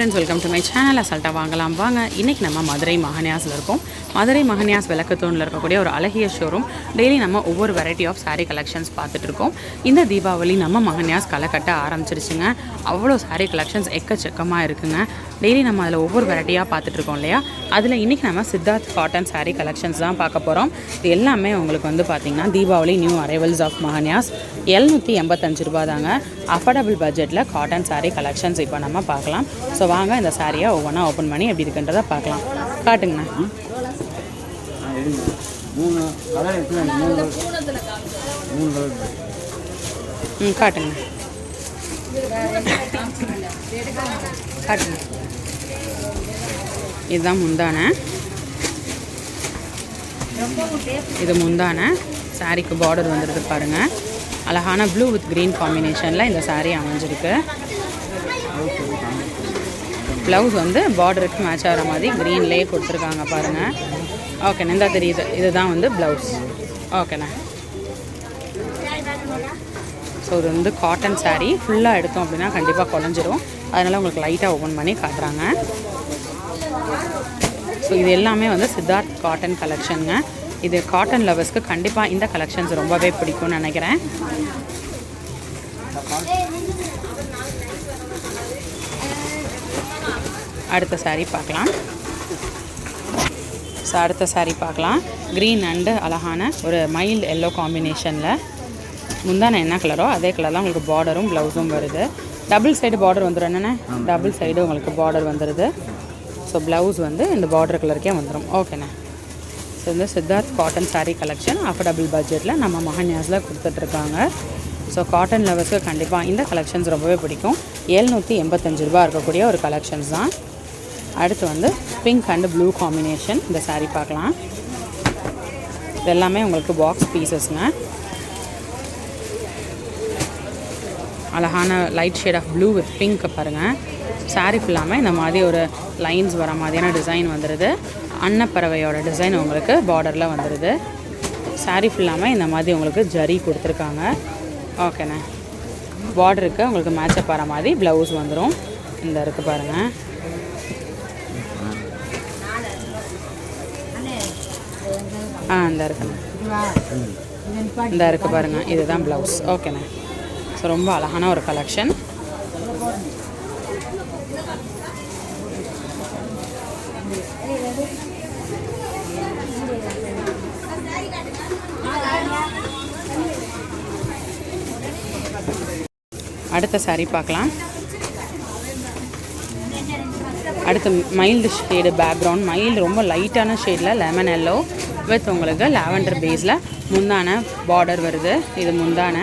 Friends welcome to my channel அசால்ட்டாக வாங்கலாம் வாங்க. இன்றைக்கி நம்ம மதுரை மகன்யாஸில் இருக்கோம். மதுரை மகன்யாஸ் விளக்கத்தூணில் இருக்கக்கூடிய ஒரு அழகிய ஷோரூம் டெய்லி நம்ம ஒவ்வொரு வெரைட்டி ஆஃப் சாரீ கலெக்ஷன்ஸ் பார்த்துட்டு இருக்கோம். இந்த தீபாவளி நம்ம மகன்யாஸ் களை கட்ட ஆரம்பிச்சிருச்சுங்க. அவ்வளோ சாரீ கலெக்ஷன்ஸ் எக்கச்சக்கமாக இருக்குங்க. டெய்லி நம்ம அதில் ஒவ்வொரு வெரைட்டியாக பார்த்துட்டு இருக்கோம் இல்லையா? அதில் இன்றைக்கி நம்ம சித்தார்த் காட்டன் சாரீ கலெக்ஷன்ஸ் தான் பார்க்க போகிறோம் இது எல்லாமே உங்களுக்கு வந்து பார்த்திங்கன்னா Deepavali new arrivals of Maganyas. எழுநூற்றி எண்பத்தஞ்சு ரூபா தாங்க. அஃபோர்டபுள் பட்ஜெட்டில் காட்டன் சாரீ கலெக்ஷன்ஸ் இப்போ நம்ம பார்க்கலாம். ஸோ வாங்க இந்த சாரியை ஒவ்வொன்றா ஓப்பன் பண்ணி எப்படி இருக்குன்றதை பார்க்கலாம். காட்டுங்கண்ணா. ம் காட்டுங்க காட்டுங்க இதுதான் முந்தான. இது முந்தான. சாரிக்கு பார்டர் வந்துருக்கு பாருங்க. அழகான ப்ளூ வித் க்ரீன் காம்பினேஷனில் இந்த saree அமைஞ்சிருக்கு. ப்ளவுஸ் வந்து பார்டருக்கு மேட்ச் ஆகிற மாதிரி க்ரீன்லேயே கொடுத்துருக்காங்க பாருங்கள் ஓகேண்ணா இந்த தெரியுது. இதுதான் வந்து ப்ளவுஸ் ஓகேண்ணா ஸோ இது வந்து காட்டன் saree. ஃபுல்லாக எடுத்தோம் அப்படின்னா கண்டிப்பாக குழஞ்சிரும். அதனால் உங்களுக்கு லைட்டாக ஓப்பன் பண்ணி காட்டுறாங்க. ஸோ இது எல்லாமே வந்து சித்தார்த் காட்டன் கலெக்ஷனுங்க இது காட்டன் லவர்ஸ்க்கு கண்டிப்பாக இந்த கலெக்ஷன்ஸ் ரொம்பவே பிடிக்கும்னு நினைக்கிறேன். அடுத்த saree பார்க்கலாம். ஸோ அடுத்த saree பார்க்கலாம். க்ரீன் அண்டு அழகான ஒரு மைல்டு எல்லோ காம்பினேஷனில் முந்தான என்ன கலரோ அதே கலரில் உங்களுக்கு பார்டரும் ப்ளவுஸும் வருது. டபுள் சைடு பார்டர் வந்துடும் என்னென்ன? டபுள் சைடு உங்களுக்கு பார்டர் வந்துடுது ஸோ ப்ளவுஸ் வந்து இந்த பார்டர் கலருக்கே வந்துடும் ஓகேண்ணே ஸோ இந்த Siddharth cotton saree collection affordable பட்ஜெட்டில் நம்ம மகன்யாஸில் கொடுத்துட்ருக்காங்க. ஸோ காட்டன் லவர்ஸ்க்கு கண்டிப்பாக இந்த கலெக்ஷன்ஸ் ரொம்பவே பிடிக்கும். எழுநூற்றி எண்பத்தஞ்சு ரூபா இருக்கக்கூடிய ஒரு கலெக்ஷன்ஸ் தான். அடுத்து வந்து பிங்க் அண்ட் ப்ளூ காம்பினேஷன் இந்த சாரீ பார்க்கலாம். இதெல்லாமே உங்களுக்கு பாக்ஸ் பீசஸ்ங்க அழகான light shade of blue with pink பாருங்கள் சாரீ ஃபுல்லாமல் இந்த மாதிரி ஒரு லைன்ஸ் வர மாதிரியான டிசைன் வந்துடுது அன்னப்பறவையோட டிசைன் உங்களுக்கு பார்டரில் வந்துடுது சாரீ ஃபுல்லாமல் இந்த மாதிரி உங்களுக்கு ஜரி கொடுத்துருக்காங்க. ஓகேண்ணே பார்டருக்கு உங்களுக்கு மேட்சப் வர மாதிரி ப்ளவுஸ் வந்துடும் இந்த இருக்குது பாருங்கள் ஆ இந்த இருக்குண்ணே இந்த இருக்குது பாருங்கள் இதுதான் ப்ளவுஸ் ஓகேண்ணே ஸோ ரொம்ப அழகான ஒரு கலெக்ஷன் அடுத்த சாரி பார்க்கலாம். அடுத்து மைல்டு ஷேடு பேக்ரவுண்ட் மைல்டு ரொம்ப லைட்டான ஷேடில் லெமன் எல்லோ வித் உங்களுக்கு லாவெண்டர் பேஸில் முந்தான பார்டர் வருது. இது முந்தான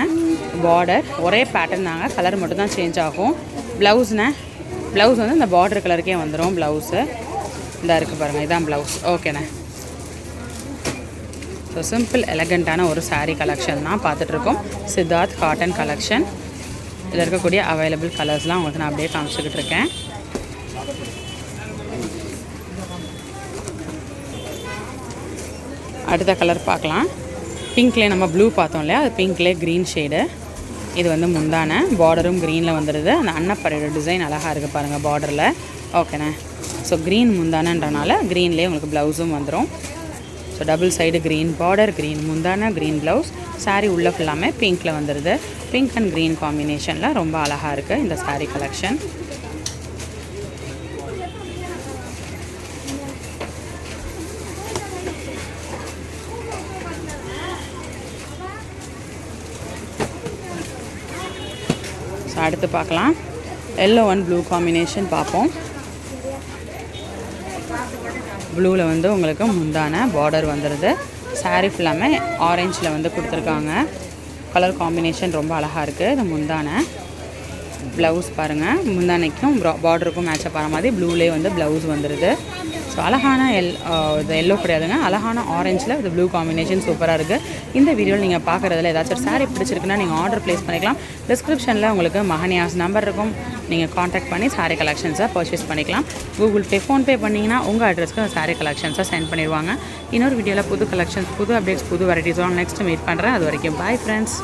பார்டர் ஒரே பேட்டர்ன் தாங்க. கலர் மட்டும் தான் சேஞ்ச் ஆகும் ப்ளவுஸ்ண்ணே ப்ளவுஸ் வந்து இந்த பார்டர் கலருக்கே வந்துடும் ப்ளவுஸு இதாக இருக்குது பாருங்கள் இதான் ப்ளவுஸ் ஓகேண்ணே ஸோ சிம்பிள் எலகண்ட்டான ஒரு சாரீ கலெக்ஷன் தான் பார்த்துட்ருக்கோம். சித்தார்த் காட்டன் கலெக்ஷன் இதில் இருக்கக்கூடிய அவைலபிள் கலர்ஸ்லாம் உங்களுக்கு நான் அப்படியே காமிச்சிக்கிட்டு இருக்கேன். அடுத்த கலர் பார்க்கலாம். பிங்க்லேயே நம்ம ப்ளூ பார்த்தோம் இல்லையா? அது பிங்க்லேயே க்ரீன் ஷேடு இது வந்து முந்தான. பார்டரும் க்ரீனில் வந்துடுது அந்த அன்னப்பறையோட டிசைன் அழகாக இருக்குது பாருங்கள் பார்டரில் ஓகேண்ணே ஸோ க்ரீன் முந்தானன்றனால க்ரீன்லேயே உங்களுக்கு ப்ளவுஸும் வந்துடும் so double side green border green முந்தான க்ரீன் ப்ளவுஸ் சாரீ உள்ள ஃபுல்லாமே பிங்க்கில் வந்துடுது பிங்க் அண்ட் க்ரீன் காம்பினேஷனில் ரொம்ப அழகாக இருக்குது இந்த சாரீ கலெக்ஷன் ஸோ அடுத்து பார்க்கலாம். எல்லோ அண்ட் ப்ளூ காம்பினேஷன் பார்ப்போம். ப்ளூவில் வந்து உங்களுக்கு முந்தான பார்டர் வந்துடுது சாரீ ஃபுல்லாமே ஆரஞ்சில் வந்து கொடுத்துருக்காங்க. கலர் காம்பினேஷன் ரொம்ப அழகாக இருக்குது இது முந்தான. ப்ளவுஸ் பாருங்கள் முந்தானைக்கும் பார்டருக்கும் மேட்சப் ஆகிற மாதிரி ப்ளூலேயே வந்து ப்ளவுஸ் வந்துடுது ஸோ அழகான எல் இது எல்லோ கிடையாதுங்க. அழகான ஆரஞ்சில் இது ப்ளூ காம்பினேஷன் சூப்பராக இருக்குது இந்த வீடியோவில் நீங்கள் பார்க்குறதுல ஏதாச்சும் ஒரு சாரீ பிடிச்சிருக்குன்னா நீங்கள் ஆர்டர் ப்ளேஸ் பண்ணிக்கலாம். டிஸ்கிரிப்ஷனில் உங்களுக்கு மகனியாஸ் நம்பர் இருக்கும். நீங்கள் காண்டாக்ட் பண்ணி சாரீ கலெக்ஷன்ஸை பர்ச்சேஸ் பண்ணிக்கலாம். கூகுள் பே ஃபோன்பே பண்ணிங்கன்னா உங்கள் அட்ரஸ்க்கு அந்த saree கலெக்ஷன்ஸை சென்ட் பண்ணிடுவாங்க. இன்னொரு வீடியோவில் புது கலெக்ஷன்ஸ் புது அப்டேட்ஸ் புது வெரைட்டிஸோட நெக்ஸ்ட் மீட் பண்ணுறேன் அது வரைக்கும் பாய் ஃப்ரெண்ட்ஸ்